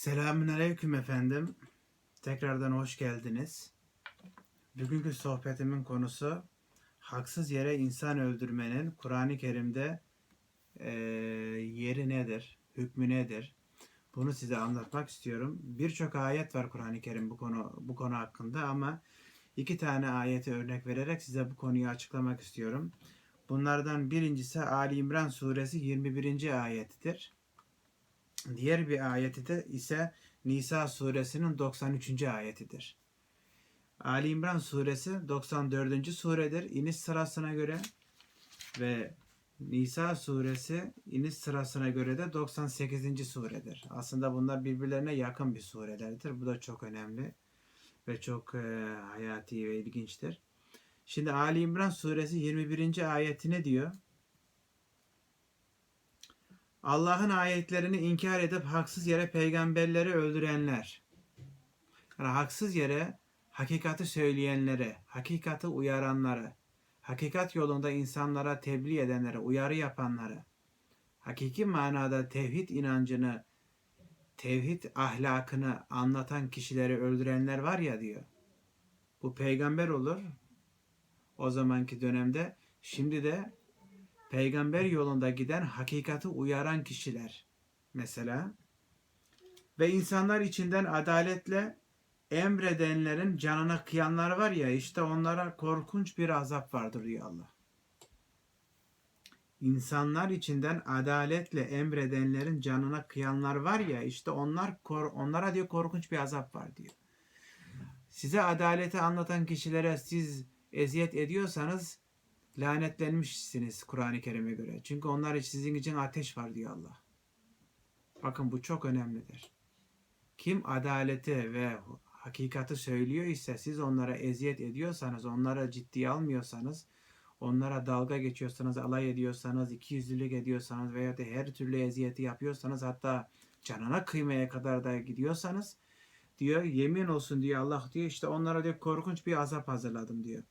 Selamünaleyküm efendim. Tekrardan hoş geldiniz. Bugünkü sohbetimin konusu haksız yere insan öldürmenin Kur'an-ı Kerim'de eee, yeri nedir, hükmü nedir? Bunu size anlatmak istiyorum. Birçok ayet var Kur'an-ı Kerim bu konu bu konu hakkında ama iki tane ayeti örnek vererek size bu konuyu açıklamak istiyorum. Bunlardan birincisi Ali İmran suresi 21. ayetidir. Diğer bir ayeti de ise Nisa suresinin 93. ayetidir. Ali İmran suresi 94. suredir iniş sırasına göre ve Nisa suresi iniş sırasına göre de 98. suredir. Aslında bunlar birbirlerine yakın bir surelerdir. Bu da çok önemli ve çok e, hayati ve ilginçtir. Şimdi Ali İmran suresi 21. ayeti ne diyor? Allah'ın ayetlerini inkar edip haksız yere peygamberleri öldürenler. Yani haksız yere hakikati söyleyenlere, hakikati uyaranları, hakikat yolunda insanlara tebliğ edenlere, uyarı yapanları, hakiki manada tevhid inancını, tevhid ahlakını anlatan kişileri öldürenler var ya diyor. Bu peygamber olur o zamanki dönemde. Şimdi de peygamber yolunda giden hakikati uyaran kişiler mesela ve insanlar içinden adaletle emredenlerin canına kıyanlar var ya işte onlara korkunç bir azap vardır diyor Allah. İnsanlar içinden adaletle emredenlerin canına kıyanlar var ya işte onlar kor, onlara diyor korkunç bir azap var diyor. Size adaleti anlatan kişilere siz eziyet ediyorsanız lanetlenmişsiniz Kur'an-ı Kerim'e göre. Çünkü onlar için sizin için ateş var diyor Allah. Bakın bu çok önemlidir. Kim adaleti ve hakikati söylüyor ise siz onlara eziyet ediyorsanız, onlara ciddiye almıyorsanız, onlara dalga geçiyorsanız, alay ediyorsanız, ikiyüzlülük ediyorsanız veya da her türlü eziyeti yapıyorsanız hatta canına kıymaya kadar da gidiyorsanız diyor yemin olsun diyor Allah diyor işte onlara diyor korkunç bir azap hazırladım diyor.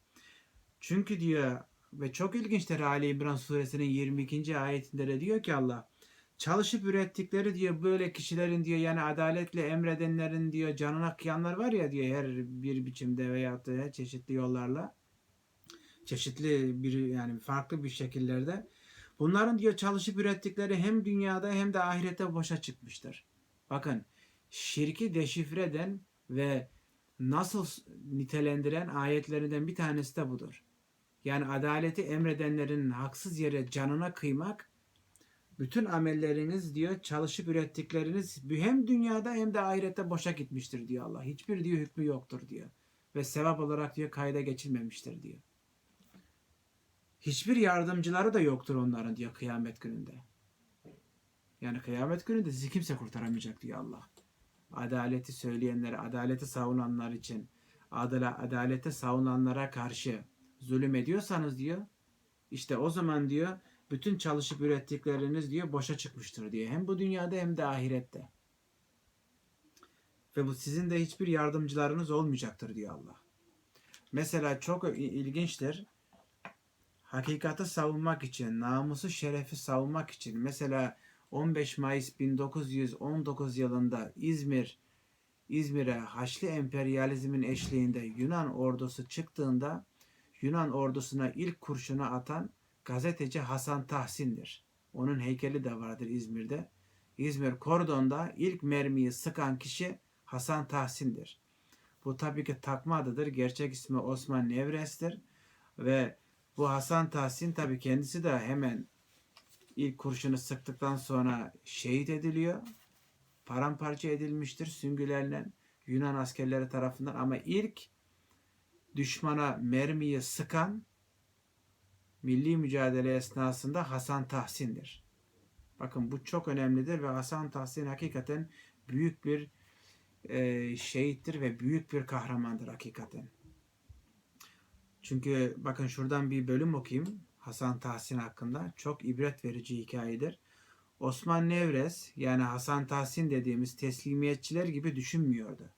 Çünkü diyor ve çok ilginçtir Ali İmran suresinin 22. ayetinde de diyor ki Allah çalışıp ürettikleri diyor böyle kişilerin diyor yani adaletle emredenlerin diyor canına kıyanlar var ya diyor her bir biçimde veya çeşitli yollarla çeşitli bir yani farklı bir şekillerde bunların diyor çalışıp ürettikleri hem dünyada hem de ahirette boşa çıkmıştır. Bakın şirki deşifre eden ve nasıl nitelendiren ayetlerinden bir tanesi de budur. Yani adaleti emredenlerin haksız yere canına kıymak bütün amelleriniz diyor çalışıp ürettikleriniz hem dünyada hem de ahirette boşa gitmiştir diyor Allah. Hiçbir diyor hükmü yoktur diyor. Ve sevap olarak diyor kayda geçilmemiştir diyor. Hiçbir yardımcıları da yoktur onların diyor kıyamet gününde. Yani kıyamet gününde sizi kimse kurtaramayacak diyor Allah. Adaleti söyleyenlere, adaleti savunanlar için, adala, adalete savunanlara karşı zulüm ediyorsanız diyor, işte o zaman diyor bütün çalışıp ürettikleriniz diyor boşa çıkmıştır diyor. Hem bu dünyada hem de ahirette. Ve bu sizin de hiçbir yardımcılarınız olmayacaktır diyor Allah. Mesela çok ilginçtir. Hakikati savunmak için, namusu şerefi savunmak için mesela 15 Mayıs 1919 yılında İzmir İzmir'e Haçlı emperyalizmin eşliğinde Yunan ordusu çıktığında Yunan ordusuna ilk kurşunu atan gazeteci Hasan Tahsin'dir. Onun heykeli de vardır İzmir'de. İzmir Kordon'da ilk mermiyi sıkan kişi Hasan Tahsin'dir. Bu tabii ki takma adıdır. Gerçek ismi Osman Nevres'tir. Ve bu Hasan Tahsin tabii kendisi de hemen ilk kurşunu sıktıktan sonra şehit ediliyor. Paramparça edilmiştir süngülerle Yunan askerleri tarafından ama ilk düşmana mermiyi sıkan milli mücadele esnasında Hasan Tahsin'dir. Bakın bu çok önemlidir ve Hasan Tahsin hakikaten büyük bir e, şehittir ve büyük bir kahramandır hakikaten. Çünkü bakın şuradan bir bölüm okuyayım Hasan Tahsin hakkında. Çok ibret verici hikayedir. Osman Nevres yani Hasan Tahsin dediğimiz teslimiyetçiler gibi düşünmüyordu.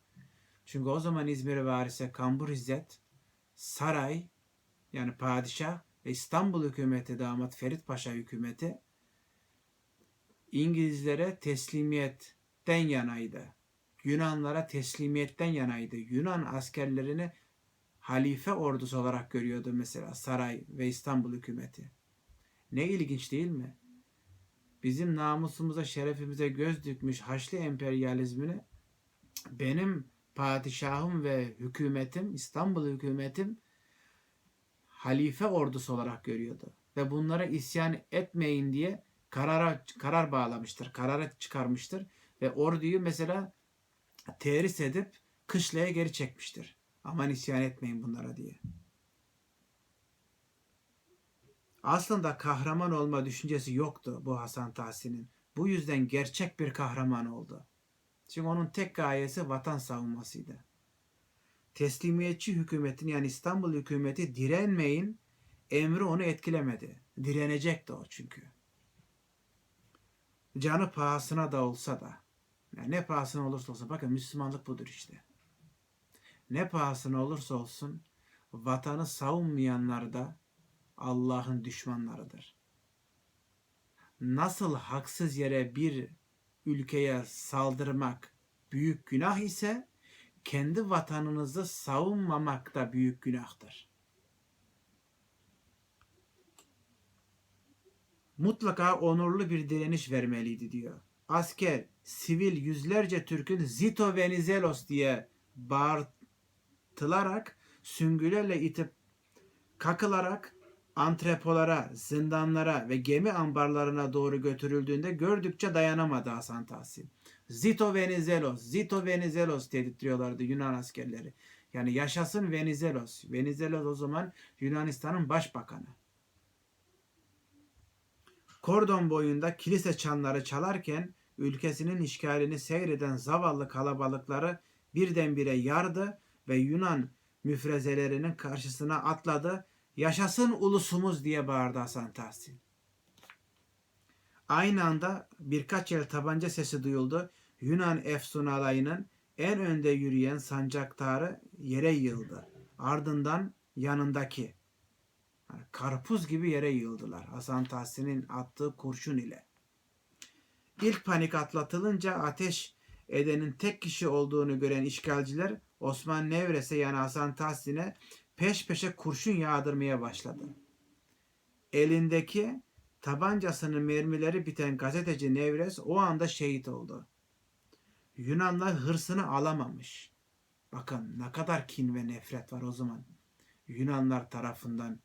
Çünkü o zaman İzmir varisi Kambur İzzet, saray yani padişah ve İstanbul hükümeti damat Ferit Paşa hükümeti İngilizlere teslimiyetten yanaydı. Yunanlara teslimiyetten yanaydı. Yunan askerlerini halife ordusu olarak görüyordu mesela saray ve İstanbul hükümeti. Ne ilginç değil mi? Bizim namusumuza, şerefimize göz dikmiş Haçlı emperyalizmini benim padişahım ve hükümetim, İstanbul hükümetim halife ordusu olarak görüyordu. Ve bunlara isyan etmeyin diye karara karar bağlamıştır. Karara çıkarmıştır. Ve orduyu mesela terhis edip kışlaya geri çekmiştir. Aman isyan etmeyin bunlara diye. Aslında kahraman olma düşüncesi yoktu bu Hasan Tahsin'in. Bu yüzden gerçek bir kahraman oldu. Çünkü onun tek gayesi vatan savunmasıydı. Teslimiyetçi hükümetin yani İstanbul hükümeti direnmeyin emri onu etkilemedi. Direnecekti o çünkü. Canı pahasına da olsa da yani ne pahasına olursa olsun bakın Müslümanlık budur işte. Ne pahasına olursa olsun vatanı savunmayanlar da Allah'ın düşmanlarıdır. Nasıl haksız yere bir ülkeye saldırmak büyük günah ise kendi vatanınızı savunmamak da büyük günahtır. Mutlaka onurlu bir direniş vermeliydi diyor. Asker, sivil yüzlerce Türk'ün Zito Venizelos diye bağırtılarak, süngülerle itip kakılarak antrepolara, zindanlara ve gemi ambarlarına doğru götürüldüğünde gördükçe dayanamadı Hasan Tahsin. Zito Venizelos, Zito Venizelos dedirtiyorlardı Yunan askerleri. Yani yaşasın Venizelos. Venizelos o zaman Yunanistan'ın başbakanı. Kordon boyunda kilise çanları çalarken ülkesinin işgalini seyreden zavallı kalabalıkları birdenbire yardı ve Yunan müfrezelerinin karşısına atladı. Yaşasın ulusumuz diye bağırdı Hasan Tahsin. Aynı anda birkaç el tabanca sesi duyuldu. Yunan Efsun alayının en önde yürüyen sancaktarı yere yığıldı. Ardından yanındaki yani karpuz gibi yere yığıldılar Hasan Tahsin'in attığı kurşun ile. İlk panik atlatılınca ateş edenin tek kişi olduğunu gören işgalciler Osman Nevres'e yani Hasan Tahsin'e peş peşe kurşun yağdırmaya başladı. Elindeki tabancasının mermileri biten gazeteci Nevres o anda şehit oldu. Yunanlar hırsını alamamış. Bakın ne kadar kin ve nefret var o zaman. Yunanlar tarafından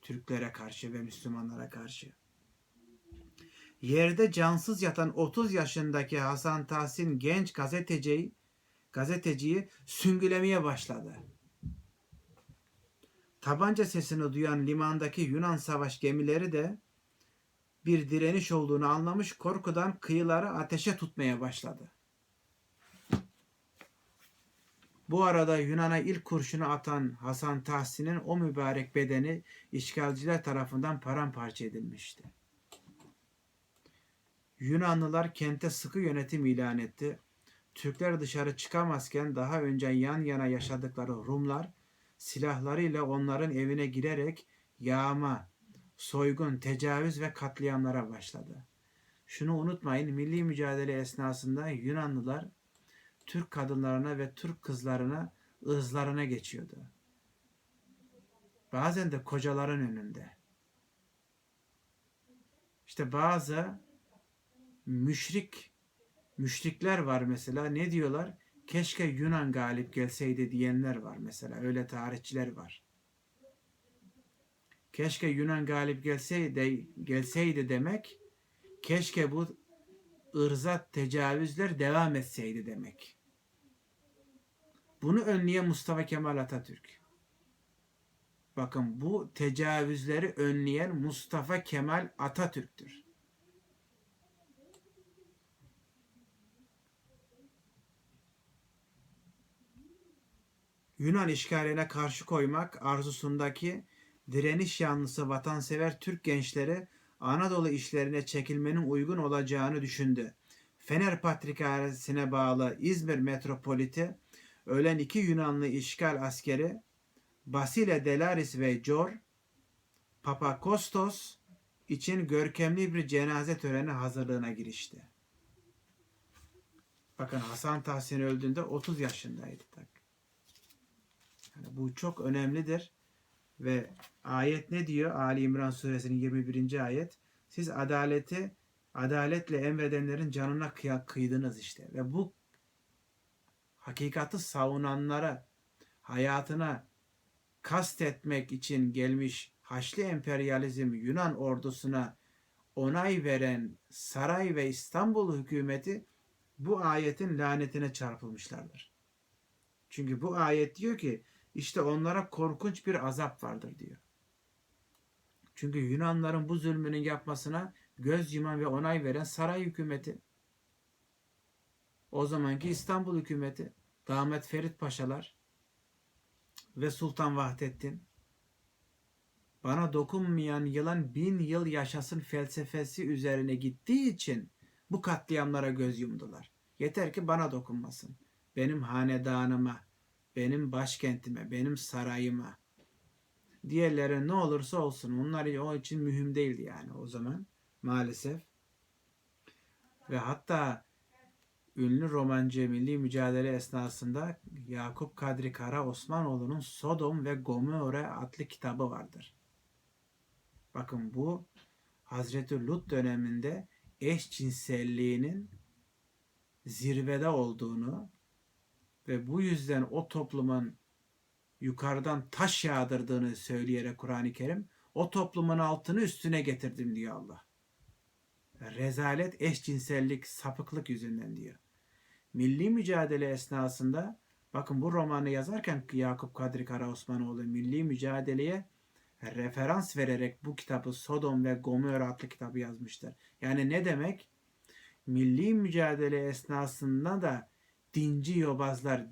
Türklere karşı ve Müslümanlara karşı. Yerde cansız yatan 30 yaşındaki Hasan Tahsin genç gazeteciyi, gazeteciyi süngülemeye başladı. Tabanca sesini duyan limandaki Yunan savaş gemileri de bir direniş olduğunu anlamış korkudan kıyıları ateşe tutmaya başladı. Bu arada Yunan'a ilk kurşunu atan Hasan Tahsin'in o mübarek bedeni işgalciler tarafından paramparça edilmişti. Yunanlılar kente sıkı yönetim ilan etti. Türkler dışarı çıkamazken daha önce yan yana yaşadıkları Rumlar silahlarıyla onların evine girerek yağma, soygun, tecavüz ve katliamlara başladı. Şunu unutmayın, milli mücadele esnasında Yunanlılar Türk kadınlarına ve Türk kızlarına ızlarına geçiyordu. Bazen de kocaların önünde. İşte bazı müşrik müşrikler var mesela ne diyorlar? Keşke Yunan galip gelseydi diyenler var mesela. Öyle tarihçiler var. Keşke Yunan galip gelseydi, gelseydi demek keşke bu ırzat tecavüzler devam etseydi demek. Bunu önleyen Mustafa Kemal Atatürk. Bakın bu tecavüzleri önleyen Mustafa Kemal Atatürk'tür. Yunan işgaline karşı koymak arzusundaki direniş yanlısı vatansever Türk gençleri Anadolu işlerine çekilmenin uygun olacağını düşündü. Fener Patrikhanesi'ne bağlı İzmir metropoliti ölen iki Yunanlı işgal askeri Basile Delaris ve Jor Papakostos için görkemli bir cenaze töreni hazırlığına girişti. Bakın Hasan Tahsin öldüğünde 30 yaşındaydı. Bu çok önemlidir. Ve ayet ne diyor? Ali İmran suresinin 21. ayet. Siz adaleti adaletle emredenlerin canına kıya- kıydınız işte. Ve bu hakikati savunanlara hayatına kastetmek için gelmiş Haçlı emperyalizm Yunan ordusuna onay veren saray ve İstanbul hükümeti bu ayetin lanetine çarpılmışlardır. Çünkü bu ayet diyor ki işte onlara korkunç bir azap vardır diyor. Çünkü Yunanların bu zulmünün yapmasına göz yuman ve onay veren saray hükümeti. O zamanki İstanbul hükümeti, Damet Ferit Paşalar ve Sultan Vahdettin bana dokunmayan yılan bin yıl yaşasın felsefesi üzerine gittiği için bu katliamlara göz yumdular. Yeter ki bana dokunmasın. Benim hanedanıma, benim başkentime, benim sarayıma. Diğerleri ne olursa olsun. Onlar o için mühim değildi yani o zaman maalesef. Ve hatta ünlü romancı milli mücadele esnasında Yakup Kadri Kara Osmanoğlu'nun Sodom ve Gomorre adlı kitabı vardır. Bakın bu Hazreti Lut döneminde eşcinselliğinin zirvede olduğunu ve bu yüzden o toplumun yukarıdan taş yağdırdığını söyleyerek Kur'an-ı Kerim o toplumun altını üstüne getirdim diyor Allah. Rezalet, eşcinsellik, sapıklık yüzünden diyor. Milli mücadele esnasında bakın bu romanı yazarken Yakup Kadri Kara Osmanoğlu milli mücadeleye referans vererek bu kitabı Sodom ve Gomorre adlı kitabı yazmıştır. Yani ne demek? Milli mücadele esnasında da dinci yobazlar,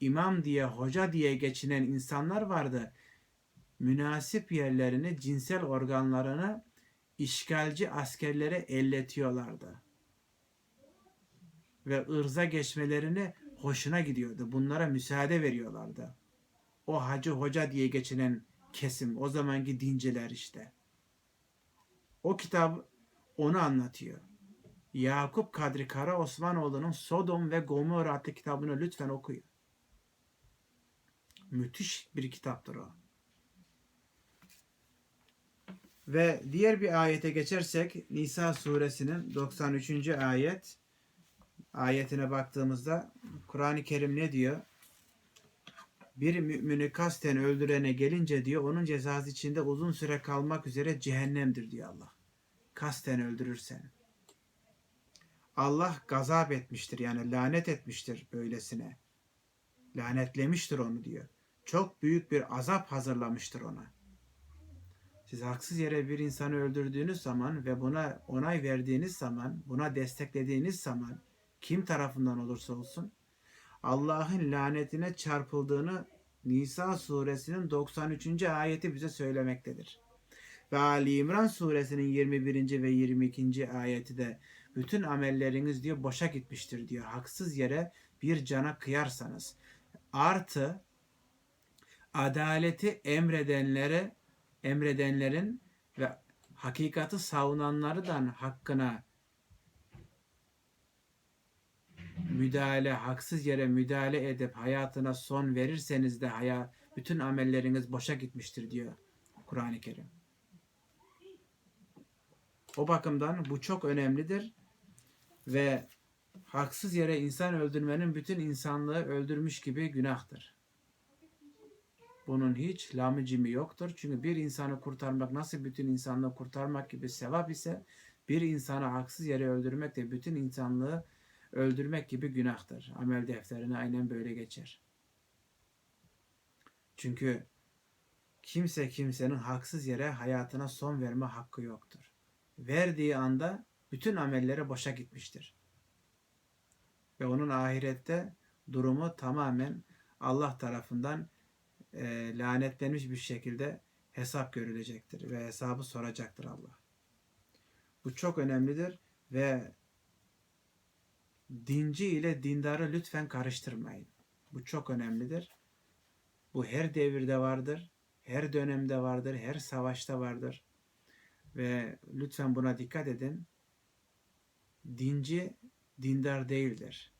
imam diye, hoca diye geçinen insanlar vardı. Münasip yerlerini, cinsel organlarını işgalci askerlere elletiyorlardı. Ve ırza geçmelerini hoşuna gidiyordu. Bunlara müsaade veriyorlardı. O hacı hoca diye geçinen kesim, o zamanki dinciler işte. O kitap onu anlatıyor. Yakup Kadri Kara Osmanoğlu'nun Sodom ve Gomorre adlı kitabını lütfen okuyun. Müthiş bir kitaptır o. Ve diğer bir ayete geçersek Nisa suresinin 93. ayet ayetine baktığımızda Kur'an-ı Kerim ne diyor? Bir mümini kasten öldürene gelince diyor onun cezası içinde uzun süre kalmak üzere cehennemdir diyor Allah. Kasten öldürürsen. Allah gazap etmiştir yani lanet etmiştir böylesine. Lanetlemiştir onu diyor. Çok büyük bir azap hazırlamıştır ona. Siz haksız yere bir insanı öldürdüğünüz zaman ve buna onay verdiğiniz zaman, buna desteklediğiniz zaman kim tarafından olursa olsun Allah'ın lanetine çarpıldığını Nisa suresinin 93. ayeti bize söylemektedir. Ve Ali İmran suresinin 21. ve 22. ayeti de bütün amelleriniz diyor boşa gitmiştir diyor. Haksız yere bir cana kıyarsanız. Artı adaleti emredenlere emredenlerin ve hakikati savunanlardan hakkına müdahale, haksız yere müdahale edip hayatına son verirseniz de haya, bütün amelleriniz boşa gitmiştir diyor Kur'an-ı Kerim. O bakımdan bu çok önemlidir ve haksız yere insan öldürmenin bütün insanlığı öldürmüş gibi günahtır. Bunun hiç lamıcımı yoktur. Çünkü bir insanı kurtarmak nasıl bütün insanlığı kurtarmak gibi sevap ise bir insanı haksız yere öldürmek de bütün insanlığı öldürmek gibi günahtır. Amel defterine aynen böyle geçer. Çünkü kimse kimsenin haksız yere hayatına son verme hakkı yoktur. Verdiği anda bütün amelleri boşa gitmiştir. Ve onun ahirette durumu tamamen Allah tarafından e, lanetlenmiş bir şekilde hesap görülecektir ve hesabı soracaktır Allah. Bu çok önemlidir ve dinci ile dindarı lütfen karıştırmayın. Bu çok önemlidir. Bu her devirde vardır, her dönemde vardır, her savaşta vardır. Ve lütfen buna dikkat edin. Dinci dindar değildir.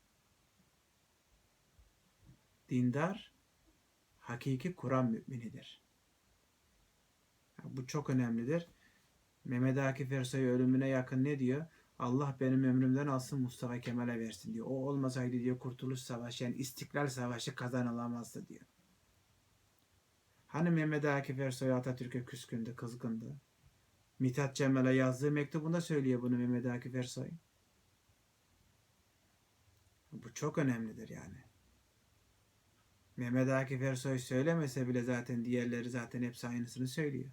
Dindar hakiki Kur'an müminidir. Bu çok önemlidir. Mehmet Akif Ersoy ölümüne yakın ne diyor? Allah benim ömrümden alsın Mustafa Kemal'e versin diyor. O olmasaydı diyor Kurtuluş Savaşı yani İstiklal Savaşı kazanılamazdı diyor. Hani Mehmet Akif Ersoy Atatürk'e küskündü, kızgındı. Mithat Cemal'e yazdığı mektubunda söylüyor bunu Mehmet Akif Ersoy. Bu çok önemlidir yani. Mehmet Akif Ersoy söylemese bile zaten diğerleri zaten hepsi aynısını söylüyor.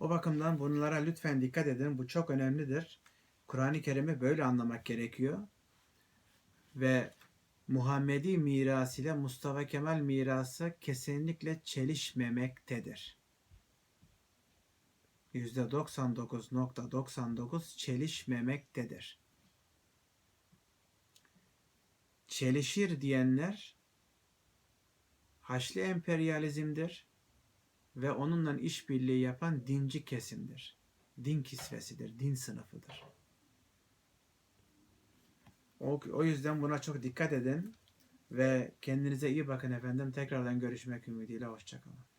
O bakımdan bunlara lütfen dikkat edin. Bu çok önemlidir. Kur'an-ı Kerim'i böyle anlamak gerekiyor. Ve Muhammedi miras ile Mustafa Kemal mirası kesinlikle çelişmemektedir. %99.99 çelişmemektedir. Çelişir diyenler Haçlı emperyalizmdir ve onunla işbirliği yapan dinci kesimdir. Din kisvesidir, din sınıfıdır. O, o yüzden buna çok dikkat edin ve kendinize iyi bakın efendim. Tekrardan görüşmek ümidiyle. Hoşçakalın.